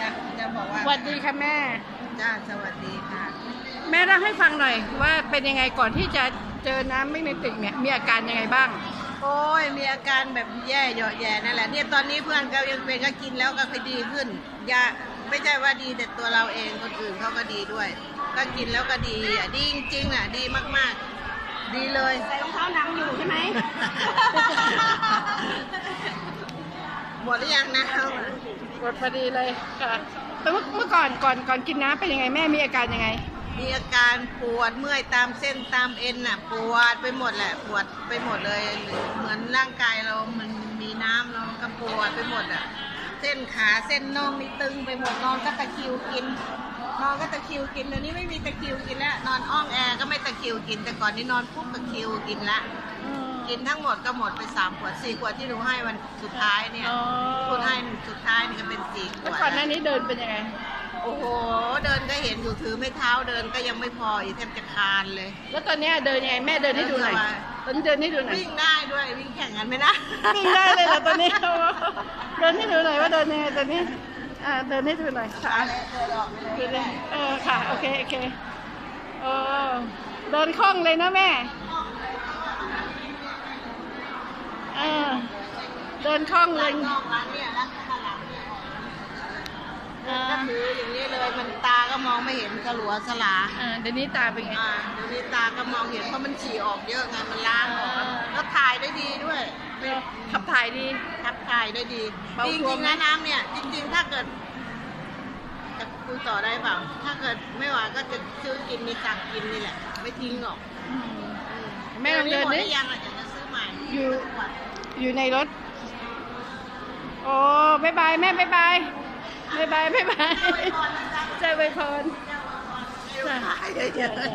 จะจะบอกว่าสวัสดีค่ะแม่ จ้าสวัสดีค่ะ แม่เล่าให้ฟังหน่อยว่าเป็นยังไงก่อนที่จะเจอน้ำไม่ในติ่งเนี่ยมีอาการยังไงบ้าง โอ้ยมีอาการแบบแย่เหยาะแย่นั่นแหละเนี่ยตอนนี้เพื่อนก็ยังเป็นก็กินแล้วก็ค่อยดีขึ้นยาไม่ใช่ว่าดีแต่ตัวเราเองคนอื่นเขาก็ดีด้วย ก็กินแล้วก็ดีอะดีจริงๆอะดีมากๆ ดีเลย ใส่รองเท้าหนังอยู่ใช่ไหม หมดหรือยังนะกดพอดีเลยค่ะ แต่เมื่อเมื่อก่อนก่อนก่อนกินน้ำเป็นยังไงแม่มีอาการยังไง มีอาการปวดเมื่อยตามเส้นตามเอ็นน่ะปวดไปหมดแหละปวดไปหมดเลยเหมือนร่างกายเรามันมีน้ำเราก็ปวดไปหมดอะ เส้นขาเส้นน่องนี่ตึงไปหมดนอนก็ตะคริวกิน นอนก็ตะคริวกินเดี๋ยวนี้ไม่มีตะคริวกินแล้ว นอนอ้องแอร์ก็ไม่ตะคริวกิน แต่ก่อนนี่นอนปุ๊บตะคริวกินละกินทั้งหมดก็หมดไปสามขวดสี่ขวดที่หนูให้วันสุดท้ายเนี่ยอ๋อ คุณให้สุดท้ายนี่ก็เป็นสี่ขแล้ววดก่อนหน้านี้เดินเป็นยังไง โอ้โห เดินก็เห็นอยู่ถือไม่เท้าเดินก็ยังไม่พออีกแทบจะคานเลย แล้วตอนเนี้ยเดินยังไงแม่เดินให้ดูหน่อยเดินสบายตอนนี้เดินให้ดูหน่อยวิ่งได้ด้วยวิ่งแข่งกันไหมนะวิ่งได้เลยเหรอตอนนี้ เดินให้ดูหน่อยว่าเดินยังไงตอนนี้ อ่าเดินให้ดูหน่อยค่ะเดินเดินเลยเออค่ะโอเคโอเคเออเดินคล่องเลยนะแม่เออเดินคล่องเลยอ่าน้ำมืออย่างนี้เลยมันตาก็มองไม่เห็นกระหลัวสลาอ่าเดี๋ยวนี้ตาเป็นไงอ่าเดี๋ยวนี้ตาก็มองเห็นเพราะมันฉี่ออกเยอะไงมัน ขับถ่ายดี ทับถ่ายได้ดี เบาจตัวริงไหมๆนะน้ำเนี่ย จริงๆ ถ้าเกิด จะคุยต่อได้เปล่า ถ้าเกิดไม่ไหวก็จะซื้อกินมีสั่งกินนี่แหละ ไม่ทิ้งหรอกอืมแม่ลองเดินหมดดิหรือยังอะจะซื้อใหม่อยู่อยู่ในรถ โอ้บายบายแม่บายบายบายบายบายบายใจไวยพร เดี๋ยวขายเยอะๆ